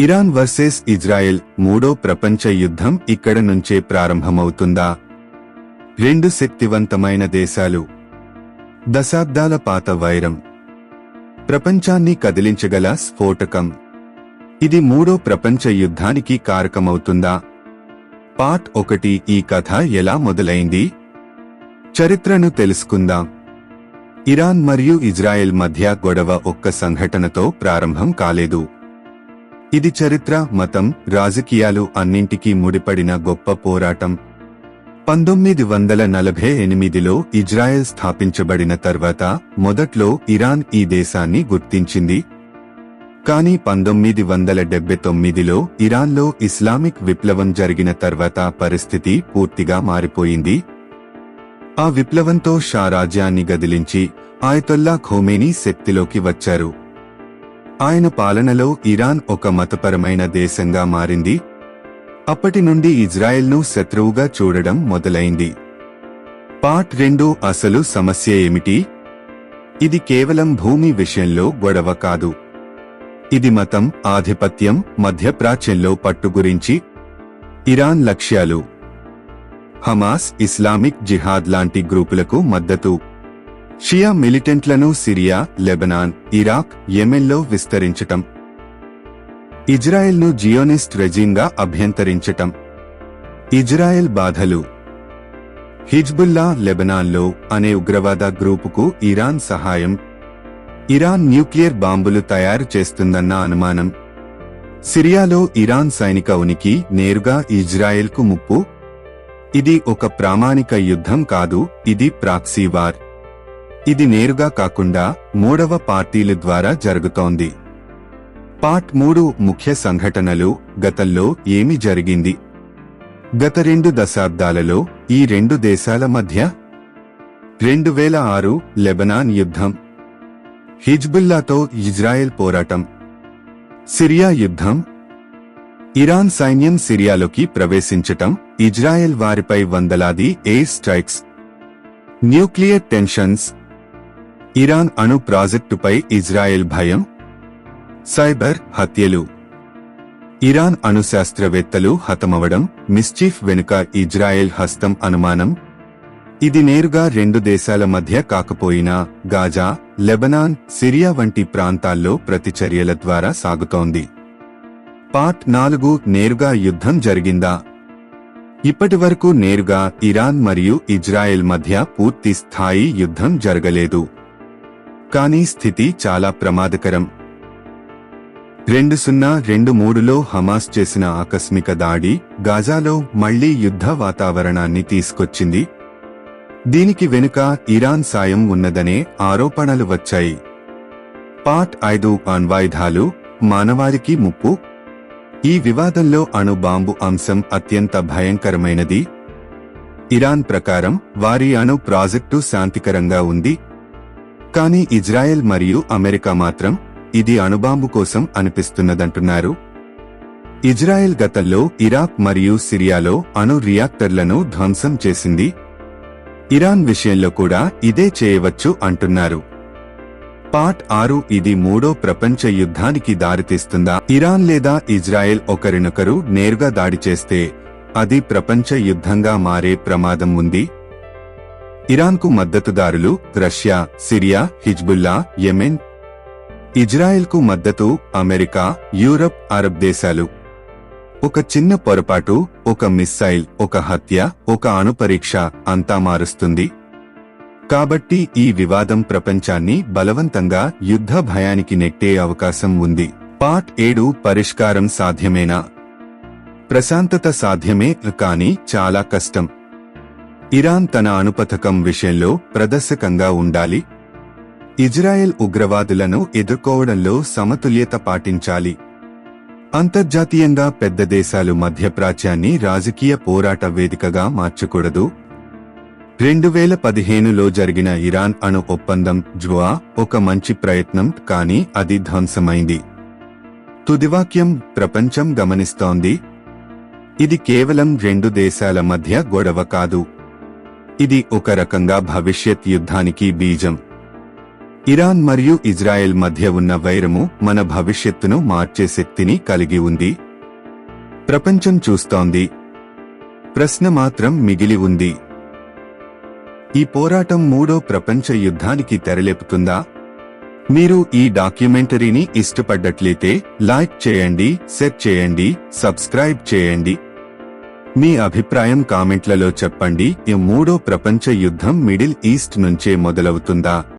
Iran versus Israel మూడో ప్రపంచ యుద్ధం ఇక్కడ నుంచే ప్రారంభమవుతుందా? రెండు శక్తివంతమైన దేశాలు. దశాబ్దాల పాత వైరం. ప్రపంచాన్ని కదిలించగల స్ఫోటకం. ఇది మూడో ప్రపంచ యుద్ధానికి కారకమవుతుందా? పార్ట్ ఒకటి ఈ కథ ఎలా మొదలైంది? చరిత్రను తెలుసుకుందాం. ఇరాన్ మరియు ఇజ్రాయెల్ మధ్య గొడవ ఒక్క సంఘటనతో ప్రారంభం కాలేదు. ఇది చరిత్ర మతం రాజకీయాలు అన్నింటికీ ముడిపడిన గొప్ప పోరాటం. పంతొమ్మిది వందల నలభై ఎనిమిదిలో ఇజ్రాయెల్ స్థాపించబడిన తర్వాత మొదట్లో ఇరాన్ ఈ దేశాన్ని గుర్తించింది. కానీ పంతొమ్మిది వందల డెబ్బై తొమ్మిదిలో ఇరాన్లో ఇస్లామిక్ విప్లవం జరిగిన తర్వాత పరిస్థితి పూర్తిగా మారిపోయింది. ఆ విప్లవంతో షా రాజ్యాన్ని గదిలించి ఆయతొల్లా ఖోమేని శక్తిలోకి వచ్చారు. ఆయన పాలనలో ఇరాన్ ఒక మతపరమైన దేశంగా మారింది. అప్పటి నుండి ఇజ్రాయెల్ను శత్రువుగా చూడడం మొదలైంది. పార్ట్ రెండు అసలు సమస్య ఏమిటి? ఇది కేవలం భూమి విషయంలో గొడవ కాదు. ఇది మతం ఆధిపత్యం మధ్యప్రాచ్యంలో పట్టు గురించి. ఇరాన్ లక్ష్యాలు. హమాస్ ఇస్లామిక్ జిహాద్ లాంటి గ్రూపులకు మద్దతు. షియా మిలిటెంట్లను సిరియా లెబనాన్ ఇరాక్ యెమెన్లో విస్తరించటం. ఇజ్రాయెల్ను జియోనిస్ట్ రెజీంగా అభ్యంతరించటం. ఇజ్రాయెల్ బాధలు. హిజ్బుల్లా లెబనాన్లో అనే ఉగ్రవాద గ్రూపుకు ఇరాన్ సహాయం. ఇరాన్ న్యూక్లియర్ బాంబులు తయారు చేస్తుందన్న అనుమానం. సిరియాలో ఇరాన్ సైనిక ఉనికి నేరుగా ఇజ్రాయెల్కు ముప్పు. ఇది ఒక ప్రామాణిక యుద్ధం కాదు ఇది ప్రాక్సీ వార్. ఇది నేరుగా కాకుండా మూడవ పార్టీల ద్వారా జరుగుతోంది. పార్ట్ మూడు ముఖ్య సంఘటనలు గతంలో ఏమి జరిగింది? గత రెండు దశాబ్దాలలో ఈ రెండు దేశాల మధ్య రెండు వేల ఆరు లెబనాన్ యుద్ధం హిజ్బుల్లాతో ఇజ్రాయెల్ పోరాటం సిరియా యుద్ధం ఇరాన్ సైన్యం సిరియాలోకి ప్రవేశించటం ఇజ్రాయెల్ వారిపై వందలాది air strikes nuclear tensions Iran అణు ప్రాజెక్టుపై ఇజ్రాయెల్ భయం? సైబర్ హత్యలు. ఇరాన్ అణు శాస్త్రవేత్తలు హతమవడం మిస్చీఫ్ వెనుక ఇజ్రాయెల్ హస్తం అనుమానం? ఇది నేరుగా రెండు దేశాల మధ్య కాకపోయినా గాజా లెబనాన్ సిరియా వంటి ప్రాంతాల్లో ప్రతిచర్యల ద్వారా సాగుతోంది. పార్ట్ నాలుగు నేరుగా యుద్ధం జరిగిందా? ఇప్పటివరకు నేరుగా ఇరాన్ మరియు ఇజ్రాయెల్ మధ్య పూర్తి స్థాయి యుద్ధం జరగలేదు. కానీ స్థితి చాలా ప్రమాదకరం. రెండు సున్నా రెండు మూడులో హమాస్ చేసిన ఆకస్మిక దాడి గాజాలో మళ్ళీ యుద్ధ వాతావరణాన్ని తీసుకొచ్చింది. దీనికి వెనుక ఇరాన్ సాయం ఉన్నదనే ఆరోపణలు వచ్చాయి. పార్ట్ ఐదు అణ్వాయుధాలు మానవారికి ముప్పు. ఈ వివాదంలో అణు బాంబు అంశం అత్యంత భయంకరమైనది. ఇరాన్ ప్రకారం వారి అణు ప్రాజెక్టు శాంతికరంగా ఉంది. కానీ ఇజ్రాయెల్ మరియు అమెరికా మాత్రం ఇది అణుబాంబు కోసం అనిపిస్తున్నదంటున్నారు. ఇజ్రాయెల్ గతంలో ఇరాక్ మరియు సిరియాలో అణు రియాక్టర్లను ధ్వంసం చేసింది. ఇరాన్ విషయంలో కూడా ఇదే చేయవచ్చు అంటున్నారు. పార్ట్ ఆరు ఇది మూడో ప్రపంచ యుద్ధానికి దారితీస్తుందా? ఇరాన్ లేదా ఇజ్రాయెల్ ఒకరినొకరు నేరుగా దాడి చేస్తే అది ప్రపంచ యుద్ధంగా మారే ప్రమాదం ఉంది. ఇరాన్కు మద్దతుదారులు రష్యా సిరియా హిజ్బుల్లా యెమెన్ ఇజ్రాయెల్కు మద్దతు అమెరికా యూరప్ అరబ్ దేశాలు. ఒక చిన్న పొరపాటు ఒక మిస్సైల్ ఒక హత్య ఒక అణుపరీక్ష అంతా మారుస్తుంది. కాబట్టి ఈ వివాదం ప్రపంచాన్ని బలవంతంగా యుద్ధ భయానికి నెట్టే అవకాశం ఉంది. పార్ట్ ఏడు పరిష్కారం సాధ్యమేనా? ప్రశాంతత సాధ్యమే కానీ చాలా కష్టం. ఇరాన్ తన అణుపథకం విషయంలో ప్రదర్శకంగా ఉండాలి. ఇజ్రాయెల్ ఉగ్రవాదులను ఎదుర్కోవడంలో సమతుల్యత పాటించాలి. అంతర్జాతీయంగా పెద్ద దేశాలు మధ్యప్రాచ్యాన్ని రాజకీయ పోరాట వేదికగా మార్చకూడదు. రెండు వేల పదిహేనులో జరిగిన ఇరాన్ అణు ఒప్పందం జ్వా ఒక మంచి ప్రయత్నం కానీ అది ధ్వంసమైంది. తుదివాక్యం ప్రపంచం గమనిస్తోంది. ఇది కేవలం రెండు దేశాల మధ్య గొడవ కాదు. ఇది ఒక రకంగా భవిష్యత్ యుద్ధానికి బీజం. ఇరాన్ మరియు ఇజ్రాయెల్ మధ్య ఉన్న వైరము మన భవిష్యత్తును మార్చే శక్తిని కలిగి ఉంది. ప్రపంచం చూస్తోంది. ప్రశ్న మాత్రం మిగిలి ఉంది. ఈ పోరాటం మూడో ప్రపంచ యుద్ధానికి తెరలేపుతుందా? మీరు ఈ డాక్యుమెంటరీని ఇష్టపడ్డట్లయితే లైక్ చేయండి షేర్ చేయండి సబ్స్క్రైబ్ చేయండి. మీ అభిప్రాయం కామెంట్లలో చెప్పండి. ఈ మూడో ప్రపంచ యుద్ధం మిడిల్ ఈస్ట్ నుంచే మొదలవుతుందా?